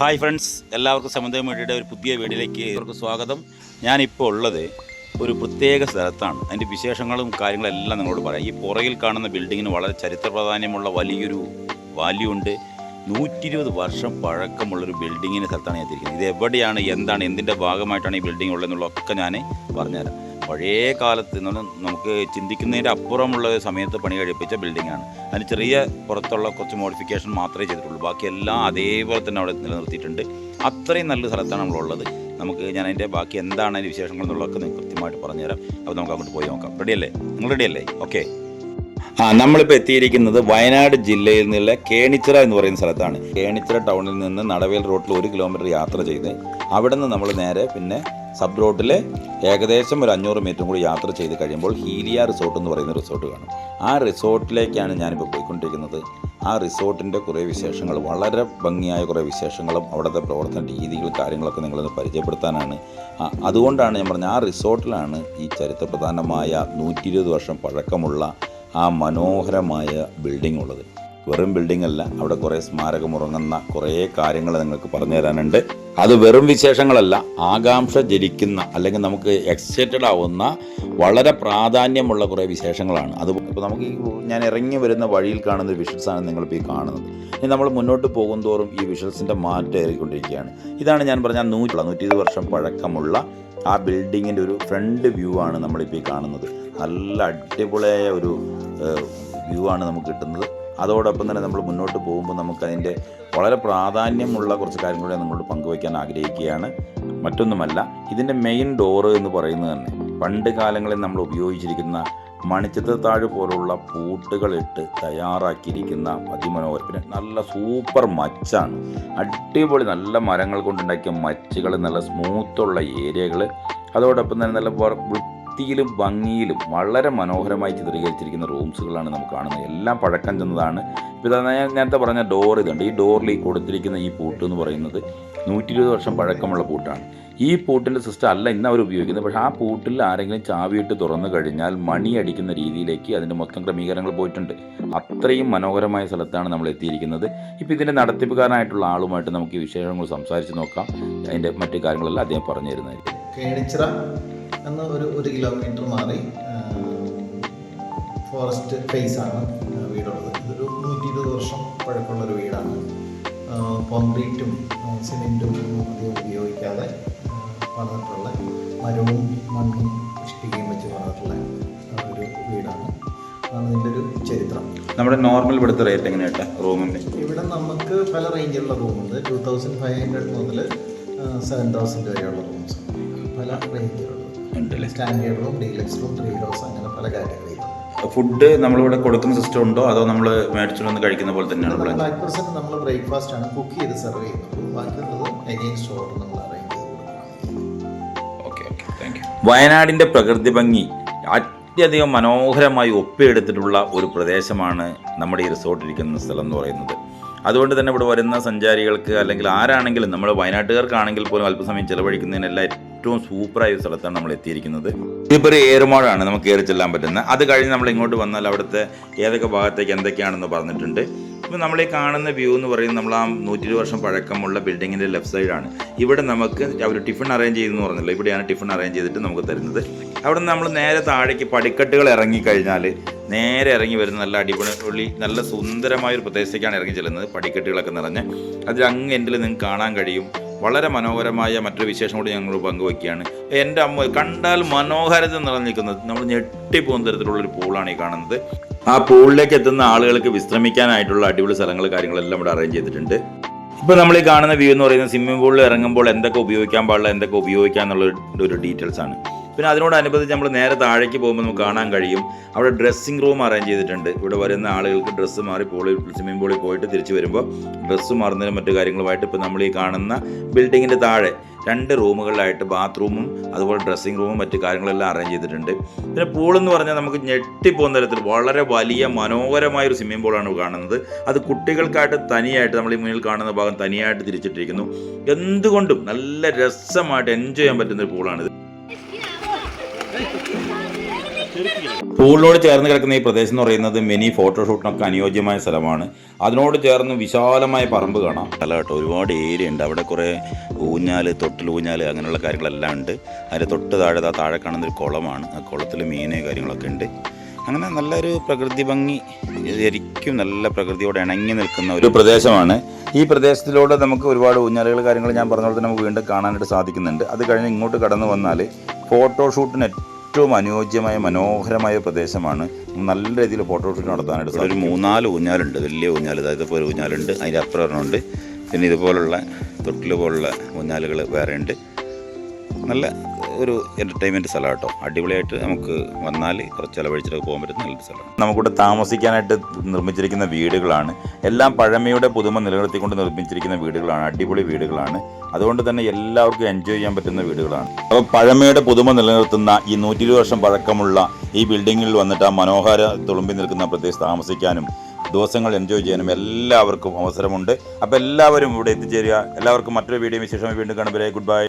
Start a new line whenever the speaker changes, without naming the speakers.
Hi friends എല്ലാവർക്കും സമുദായ മീഡിയയുടെ ഒരു പുതിയ വീഡിയോയിലേക്ക് ഇവർക്ക് സ്വാഗതം. ഞാനിപ്പോൾ ഉള്ളത് ഒരു പ്രത്യേക സ്ഥലത്താണ്. അതിന്റെ വിശേഷങ്ങളും കാര്യങ്ങളും എല്ലാം നിങ്ങളോട് പറയാം. ഈ പുറകിൽ കാണുന്ന ബിൽഡിങ്ങിന് വളരെ ചരിത്ര പ്രാധാന്യമുള്ള വലിയൊരു വാല്യൂ ഉണ്ട്. നൂറ്റി ഇരുപത് വർഷം പഴക്കമുള്ളൊരു ബിൽഡിങ്ങിന്റെ സ്ഥലത്താണ് ഞാൻ എത്തിയിരിക്കുന്നത് ഇത് എവിടെയാണ് എന്താണ് എന്തിന്റെ ഭാഗമായിട്ടാണ് ഈ ബിൽഡിംഗ് ഉള്ളതെന്നുള്ളതൊക്കെ ഞാൻ പറഞ്ഞുതരാം. പഴയ കാലത്ത് നമുക്ക് ചിന്തിക്കുന്നതിന്റെ അപ്പുറമുള്ള സമയത്ത് പണി കഴിപ്പിച്ച ബിൽഡിങ്ങാണ്. അതിന് ചെറിയ പുറത്തുള്ള കുറച്ച് മോഡിഫിക്കേഷൻ മാത്രമേ ചെയ്തിട്ടുള്ളൂ. ബാക്കിയെല്ലാം അതേപോലെ തന്നെ അവിടെ നിലനിർത്തിയിട്ടുണ്ട്. അത്രയും നല്ല സ്ഥലത്താണ് നമ്മളുള്ളത്. നമുക്ക് ഞാൻ അതിന്റെ ബാക്കി എന്താണ് അതിന്റെ വിശേഷങ്ങൾ എന്നുള്ളതൊക്കെ നിങ്ങൾക്ക് കൃത്യമായിട്ട് പറഞ്ഞുതരാം. അപ്പോൾ നമുക്ക് അങ്ങോട്ട് പോയി നോക്കാം. റെഡിയല്ലേ നിങ്ങൾ റെഡിയല്ലേ ഓക്കെ ആ നമ്മളിപ്പോൾ എത്തിയിരിക്കുന്നത് വയനാട് ജില്ലയിൽ നിന്നുള്ള കേണിച്ചിറ എന്ന് പറയുന്ന സ്ഥലത്താണ്. കേണിച്ചിറ ടൗണിൽ നിന്ന് നടവേൽ റോഡിൽ ഒരു കിലോമീറ്റർ യാത്ര ചെയ്ത് അവിടെ നിന്ന് നമ്മൾ നേരെ പിന്നെ സബ് റോട്ടിലെ ഏകദേശം ഒരു അഞ്ഞൂറ് മീറ്ററും കൂടി യാത്ര ചെയ്ത് കഴിയുമ്പോൾ ഹീലിയ റിസോർട്ട് എന്ന് പറയുന്ന റിസോർട്ട് കാണും. ആ റിസോർട്ടിലേക്കാണ് ഞാനിപ്പോൾ പോയിക്കൊണ്ടിരിക്കുന്നത്. ആ റിസോർട്ടിന്റെ കുറേ വിശേഷങ്ങൾ വളരെ ഭംഗിയായ കുറേ വിശേഷങ്ങളും അവിടുത്തെ പ്രവർത്തന രീതികളും കാര്യങ്ങളൊക്കെ നിങ്ങളൊന്ന് പരിചയപ്പെടുത്താനാണ്. അതുകൊണ്ടാണ് ഞാൻ പറഞ്ഞത് ആ റിസോർട്ടിലാണ് ഈ ചരിത്രപ്രധാനമായ നൂറ്റി ഇരുപത് വർഷം പഴക്കമുള്ള ആ മനോഹരമായ ബിൽഡിംഗ് ഉള്ളത്. വെറും ബിൽഡിംഗ് അല്ല. അവിടെ കുറേ സ്മാരകമുറങ്ങുന്ന കുറേ കാര്യങ്ങൾ നിങ്ങൾക്ക് പറഞ്ഞു തരാനുണ്ട്. അത് വെറും വിശേഷങ്ങളല്ല ആകാംക്ഷ ജനിക്കുന്ന അല്ലെങ്കിൽ നമുക്ക് എക്സൈറ്റഡ് ആവുന്ന വളരെ പ്രാധാന്യമുള്ള കുറേ വിശേഷങ്ങളാണ്. അത് ഇപ്പോൾ നമുക്ക് ഈ ഞാൻ ഇറങ്ങി വരുന്ന വഴിയിൽ കാണുന്ന വിഷ്വൽസാണ് നിങ്ങളിപ്പോൾ ഈ കാണുന്നത്. ഇനി നമ്മൾ മുന്നോട്ട് പോകുന്തോറും ഈ വിഷ്വൽസിന്റെ മാറ്റം ഏറിക്കൊണ്ടിരിക്കുകയാണ്. ഇതാണ് ഞാൻ പറഞ്ഞ നൂറ്റി നൂറ്റി വർഷം പഴക്കമുള്ള ആ ബിൽഡിങ്ങിന്റെ ഒരു ഫ്രണ്ട് വ്യൂ ആണ് നമ്മളിപ്പോൾ ഈ കാണുന്നത്. നല്ല അടിപൊളിയായ ഒരു വ്യൂ ആണ് നമുക്ക് കിട്ടുന്നത്. അതോടൊപ്പം തന്നെ നമ്മൾ മുന്നോട്ട് പോകുമ്പോൾ നമുക്കതിന്റെ വളരെ പ്രാധാന്യമുള്ള കുറച്ച് കാര്യങ്ങൾ കൂടെ നിങ്ങളോട് പങ്കുവയ്ക്കാൻ ആഗ്രഹിക്കുകയാണ്. മറ്റൊന്നുമല്ല ഇതിന്റെ മെയിൻ ഡോറ് എന്ന് പറയുന്നത് തന്നെ പണ്ട് കാലങ്ങളിൽ നമ്മൾ ഉപയോഗിച്ചിരിക്കുന്ന മണിച്ചിത്രത്താഴ് പോലുള്ള പൂട്ടുകളിട്ട് തയ്യാറാക്കിയിരിക്കുന്ന അതിമനോഹര പിന്നെ നല്ല സൂപ്പർ മച്ചാണ്. അടിപൊളി നല്ല മരങ്ങൾ കൊണ്ടുണ്ടാക്കിയ മച്ചുകൾ നല്ല സ്മൂത്തുള്ള ഏരിയകൾ അതോടൊപ്പം തന്നെ നല്ല വൃത്തിയിലും ഭംഗിയിലും വളരെ മനോഹരമായി ചിത്രീകരിച്ചിരിക്കുന്ന റൂംസുകളാണ് നമുക്ക് കാണുന്നത്. എല്ലാം പഴക്കം ചെന്നതാണ്. ഇപ്പോൾ ഞാൻ നേരത്തെ പറഞ്ഞ ഡോർ ഇതുണ്ട്. ഈ ഡോറിൽ ഈ കൊടുത്തിരിക്കുന്ന ഈ പൂട്ട് എന്ന് പറയുന്നത് നൂറ്റി ഇരുപത് വർഷം പഴക്കമുള്ള പൂട്ടാണ്. ഈ പൂട്ടിന്റെ സിസ്റ്റം അല്ല ഇന്ന് അവർ ഉപയോഗിക്കുന്നത്. പക്ഷേ ആ പൂട്ടിൽ ആരെങ്കിലും ചാവിയിട്ട് തുറന്നു കഴിഞ്ഞാൽ മണി അടിക്കുന്ന രീതിയിലേക്ക് അതിന്റെ മൊത്തം ക്രമീകരണങ്ങൾ പോയിട്ടുണ്ട്. അത്രയും മനോഹരമായ സ്ഥലത്താണ് നമ്മൾ എത്തിയിരിക്കുന്നത്. ഇപ്പോൾ ഇതിന്റെ നടത്തിപ്പുകാരനായിട്ടുള്ള ആളുമായിട്ട് നമുക്ക് ഈ വിശേഷങ്ങൾ സംസാരിച്ച് നോക്കാം. അതിന്റെ മറ്റു കാര്യങ്ങളെല്ലാം അദ്ദേഹം പറഞ്ഞു തരുന്നതായിരിക്കും.
എന്ന ഒരു ഒരു കിലോമീറ്റർ മാറി ഫോറസ്റ്റ് ഫേസാണ് വീടുള്ളത്. ഇതൊരു നൂറ്റി ഇരുപത് വർഷം പഴക്കമുള്ളൊരു വീടാണ്. കോൺക്രീറ്റും സിമെന്റും അധികം ഉപയോഗിക്കാതെ വളർന്നിട്ടുള്ള മരവും മണ്ണും ഇഷ്ടികയും വെച്ച് വളർന്നിട്ടുള്ള ഒരു വീടാണ്. അതാണ് ഇതിന്റെ ഒരു ചരിത്രം.
നമ്മുടെ നോർമൽ ഇവിടുത്തെ റേറ്റ് എങ്ങനെയാട്ടെ റൂമിന്റെ?
ഇവിടെ നമുക്ക് പല റേഞ്ചിലുള്ള റൂമുണ്ട് ടു തൗസൻഡ് ഫൈവ് ഹൺഡ്രഡ് മുതൽ സെവൻ തൗസൻഡ് വരെയുള്ള റൂംസ് പല റേഞ്ചിലുള്ളത്
ഉണ്ടല്ലേ
standard room deluxe room tree house അങ്ങനെ പല കാറ്റഗറിയിലുണ്ട്
ഫുഡ് നമ്മളിവിടെ കൊടുക്കുന്ന സിസ്റ്റം ഉണ്ടോ? അതോ നമ്മൾ മേടിച്ചു വന്ന് കഴിക്കുന്ന പോലെ തന്നെയാണ്
ഫൈവ് പെർസെന്റ് നമ്മൾ ബ്രേക്ക്ഫാസ്റ്റ് ആണ് കുക്ക് ചെയ്ത് സെർവ് ചെയ്യുന്നത്. ബാക്കിയുള്ളത് എഗെയിൻ സ്റ്റോർ നമ്മൾ അറേഞ്ച് ചെയ്ത്
ഓക്കെ ഓക്കെ താങ്ക് യു വയനാടിന്റെ പ്രകൃതി ഭംഗി അത്യധികം മനോഹരമായി ഒപ്പിയെടുത്തിട്ടുള്ള ഒരു പ്രദേശമാണ് നമ്മുടെ ഈ റിസോർട്ട് ഇരിക്കുന്ന സ്ഥലം എന്ന് പറയുന്നത്. അതുകൊണ്ട് തന്നെ ഇവിടെ വരുന്ന സഞ്ചാരികൾക്ക് അല്ലെങ്കിൽ ആരാണെങ്കിലും നമ്മൾ വയനാട്ടുകാർക്കാണെങ്കിൽ പോലും അല്പസമയം ചിലവഴിക്കുന്നതിനെല്ലാം ഏറ്റവും സൂപ്പറായ ഒരു സ്ഥലത്താണ് നമ്മൾ എത്തിയിരിക്കുന്നത്. ഇതിപ്പോൾ ഒരു ഏറുമാടാണ് നമുക്ക് കയറി ചെല്ലാൻ പറ്റുന്നത്. അത് കഴിഞ്ഞ് നമ്മൾ ഇങ്ങോട്ട് വന്നാൽ അവിടുത്തെ ഏതൊക്കെ ഭാഗത്തേക്ക് എന്തൊക്കെയാണെന്ന് പറഞ്ഞിട്ടുണ്ട്. ഇപ്പോൾ നമ്മൾ ഈ കാണുന്ന വ്യൂ എന്ന് പറയുന്നത് നമ്മൾ ആ നൂറ്റി വർഷം പഴക്കമുള്ള ബിൽഡിങ്ങിന്റെ ലെഫ്റ്റ് സൈഡാണ് ഇവിടെ നമുക്ക് അവർ ടിഫിൻ അറേഞ്ച് ചെയ്തെന്ന് പറഞ്ഞല്ലോ. ഇവിടെയാണ് ടിഫിൻ അറേഞ്ച് ചെയ്തിട്ട് നമുക്ക് തരുന്നത്. അവിടെ നമ്മൾ നേരെ താഴേക്ക് പടിക്കെട്ടുകൾ ഇറങ്ങിക്കഴിഞ്ഞാൽ നേരെ ഇറങ്ങി വരുന്ന നല്ല അടിപൊളി നല്ല സുന്ദരമായ ഒരു പ്രദേശത്തേക്കാണ് ഇറങ്ങി ചെല്ലുന്നത്. പടിക്കെട്ടുകളൊക്കെ നിറഞ്ഞ്. അതിൽ അങ്ങ് എൻഡിൽ നിങ്ങൾക്ക് കാണാൻ കഴിയും. വളരെ മനോഹരമായ മറ്റൊരു വിശേഷം കൂടി ഞങ്ങൾ പങ്കുവയ്ക്കുകയാണ് എന്റെ അമ്മ കണ്ടാൽ മനോഹരത നിറഞ്ഞിരിക്കുന്നത് നമ്മൾ ഞെട്ടിപ്പോകുന്ന തരത്തിലുള്ളൊരു പൂളാണ് ഈ കാണുന്നത്. ആ പൂളിലേക്ക് എത്തുന്ന ആളുകൾക്ക് വിശ്രമിക്കാനായിട്ടുള്ള അടിപൊളി സ്ഥലങ്ങൾ കാര്യങ്ങളെല്ലാം ഇവിടെ അറേഞ്ച് ചെയ്തിട്ടുണ്ട്. ഇപ്പോൾ നമ്മൾ ഈ കാണുന്ന വ്യൂ എന്ന് പറയുന്നത് സ്വിമ്മിംഗ് പൂളിൽ ഇറങ്ങുമ്പോൾ എന്തൊക്കെ ഉപയോഗിക്കാൻ പാടില്ല എന്തൊക്കെ ഉപയോഗിക്കാം എന്നുള്ള ഒരു- ഒരു ഡീറ്റെയിൽസ് ആണ്. പിന്നെ അതിനോടനുബന്ധിച്ച് നമ്മൾ നേരെ താഴേക്ക് പോകുമ്പോൾ നമുക്ക് കാണാൻ കഴിയും. അവിടെ ഡ്രസ്സിംഗ് റൂം അറേഞ്ച് ചെയ്തിട്ടുണ്ട്. ഇവിടെ വരുന്ന ആളുകൾക്ക് ഡ്രസ്സ് മാറി പോളി സ്വിമ്മിംഗ് പൂളിൽ പോയിട്ട് തിരിച്ചു വരുമ്പോൾ ഡ്രസ്സ് മാറുന്നതിനും മറ്റു കാര്യങ്ങളുമായിട്ട് ഇപ്പോൾ നമ്മൾ ഈ കാണുന്ന ബിൽഡിങ്ങിന്റെ താഴെ രണ്ട് റൂമുകളിലായിട്ട് ബാത്റൂമും അതുപോലെ ഡ്രസ്സിംഗ് റൂമും മറ്റു കാര്യങ്ങളെല്ലാം അറേഞ്ച് ചെയ്തിട്ടുണ്ട്. പിന്നെ പൂൾ എന്ന് പറഞ്ഞാൽ നമുക്ക് ഞെട്ടിപ്പോകുന്ന തരത്തിൽ വളരെ വലിയ മനോഹരമായ ഒരു സ്വിമ്മിംഗ് പൂളാണ് കാണുന്നത്. അത് കുട്ടികൾക്കായിട്ട് തനിയായിട്ട് നമ്മൾ ഈ മുന്നിൽ കാണുന്ന ഭാഗം തനിയായിട്ട് തിരിച്ചിട്ടിരിക്കുന്നു. എന്തുകൊണ്ടും നല്ല രസമായിട്ട് എൻജോയ് ചെയ്യാൻ പറ്റുന്ന ഒരു പൂളാണിത് സ്കൂളിനോട് ചേർന്ന് കിടക്കുന്ന ഈ പ്രദേശം എന്ന് പറയുന്നത് മിനി ഫോട്ടോഷൂട്ടിനൊക്കെ അനുയോജ്യമായ സ്ഥലമാണ്. അതിനോട് ചേർന്ന് വിശാലമായ പറമ്പ് കാണാം. അല്ല കേട്ടോ ഒരുപാട് ഏരിയ ഉണ്ട്. അവിടെ കുറേ ഊഞ്ഞാൽ തൊട്ടിൽ ഊഞ്ഞാൽ അങ്ങനെയുള്ള കാര്യങ്ങളെല്ലാം ഉണ്ട്. അതിന്റെ തൊട്ട് താഴെ താഴെ കാണുന്ന ഒരു കുളമാണ്. ആ കുളത്തിൽ മീന് കാര്യങ്ങളൊക്കെ ഉണ്ട്. അങ്ങനെ നല്ലൊരു പ്രകൃതി ഭംഗി ശരിക്കും നല്ല പ്രകൃതിയോട് ഇണങ്ങി നിൽക്കുന്ന ഒരു പ്രദേശമാണ്. ഈ പ്രദേശത്തിലൂടെ നമുക്ക് ഒരുപാട് ഊഞ്ഞാലുകൾ കാര്യങ്ങൾ ഞാൻ പറഞ്ഞ പോലെ തന്നെ നമുക്ക് വീണ്ടും കാണാനായിട്ട് സാധിക്കുന്നുണ്ട്. അത് കഴിഞ്ഞ് ഇങ്ങോട്ട് കടന്നു വന്നാൽ ഫോട്ടോഷൂട്ടിന് ഏറ്റവും അനുയോജ്യമായ മനോഹരമായ പ്രദേശമാണ്. നല്ല രീതിയിൽ ഫോട്ടോഷൂട്ട് നടത്താനായിട്ട്. ഒരു മൂന്നാൽ ഊഞ്ഞാലുണ്ട്. വലിയ ഊഞ്ഞാൽ അതായത് ഇപ്പോൾ ഒരു ഊഞ്ഞാലുണ്ട്. അതിന്റെ അപ്പുറം ഒരെണ്ണമുണ്ട്. പിന്നെ ഇതുപോലുള്ള തൊട്ടിൽ പോലുള്ള ഊഞ്ഞാലുകൾ വേറെ ഉണ്ട് നല്ല ഒരു എന്റർടൈൻമെന്റ് സ്ഥലം കേട്ടോ അടിപൊളിയായിട്ട് നമുക്ക് വന്നാൽ കുറച്ച് ചിലവഴിച്ചിട്ട് പോകാൻ പറ്റുന്ന നല്ലൊരു സ്ഥലമാണ്. നമുക്കിവിടെ താമസിക്കാനായിട്ട് നിർമ്മിച്ചിരിക്കുന്ന വീടുകളാണ്. എല്ലാം പഴമയുടെ പുതുമ നിലനിർത്തിക്കൊണ്ട് നിർമ്മിച്ചിരിക്കുന്ന വീടുകളാണ്. അടിപൊളി വീടുകളാണ്. അതുകൊണ്ട് തന്നെ എല്ലാവർക്കും എൻജോയ് ചെയ്യാൻ പറ്റുന്ന വീടുകളാണ്. അപ്പോൾ പഴമയുടെ പുതുമ നിലനിർത്തുന്ന ഈ നൂറ്റി ഇരുപത് വർഷം പഴക്കമുള്ള ഈ ബിൽഡിങ്ങിൽ വന്നിട്ട് ആ മനോഹര തുളുമ്പി നിൽക്കുന്ന പ്രദേശത്ത് താമസിക്കാനും ദിവസങ്ങൾ എൻജോയ് ചെയ്യാനും എല്ലാവർക്കും അവസരമുണ്ട്. അപ്പോൾ എല്ലാവരും ഇവിടെ എത്തിച്ചേരുക. എല്ലാവർക്കും മറ്റൊരു വീഡിയോ വിശേഷമായി വീണ്ടും കാണുമ്പോൾ ഗുഡ് ബൈ